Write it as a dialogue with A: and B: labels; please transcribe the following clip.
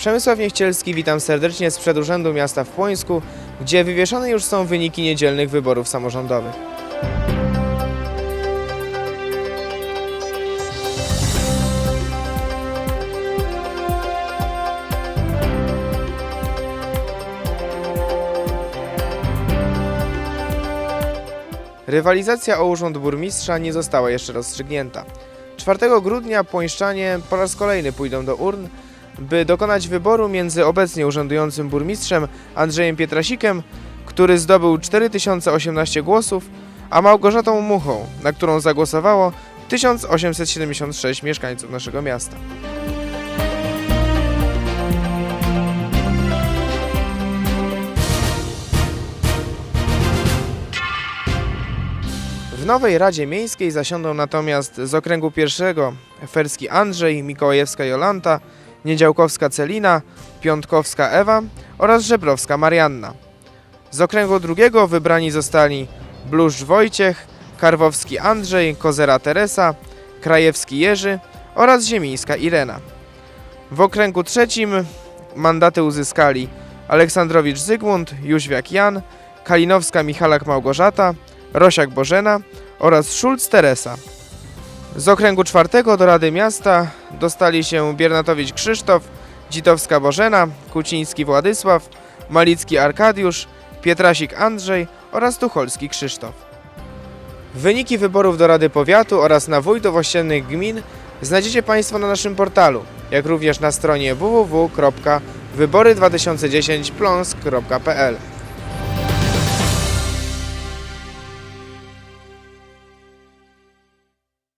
A: Przemysław Niechcielski, witam serdecznie sprzed Urzędu Miasta w Płońsku, gdzie wywieszone już są wyniki niedzielnych wyborów samorządowych. Rywalizacja o urząd burmistrza nie została jeszcze rozstrzygnięta. 4 grudnia płońszczanie po raz kolejny pójdą do urn, by dokonać wyboru między obecnie urzędującym burmistrzem Andrzejem Pietrasikiem, który zdobył 4018 głosów, a Małgorzatą Muchą, na którą zagłosowało 1876 mieszkańców naszego miasta. W nowej Radzie Miejskiej zasiądą natomiast z okręgu pierwszego Ferski Andrzej, Mikołajewska Jolanta, Niedziałkowska Celina, Piątkowska Ewa oraz Żebrowska Marianna. Z okręgu drugiego wybrani zostali Bluszcz Wojciech, Karwowski Andrzej, Kozera Teresa, Krajewski Jerzy oraz Ziemińska Irena. W okręgu trzecim mandaty uzyskali Aleksandrowicz Zygmunt, Jóźwiak Jan, Kalinowska Michalak Małgorzata, Rosiak Bożena oraz Szulc Teresa. Z okręgu czwartego do Rady Miasta dostali się Biernatowicz Krzysztof, Dzitowska Bożena, Kuciński Władysław, Malicki Arkadiusz, Pietrasik Andrzej oraz Tucholski Krzysztof. Wyniki wyborów do Rady Powiatu oraz na wójtów ościennych gmin znajdziecie Państwo na naszym portalu, jak również na stronie www.wybory2010plonsk.pl.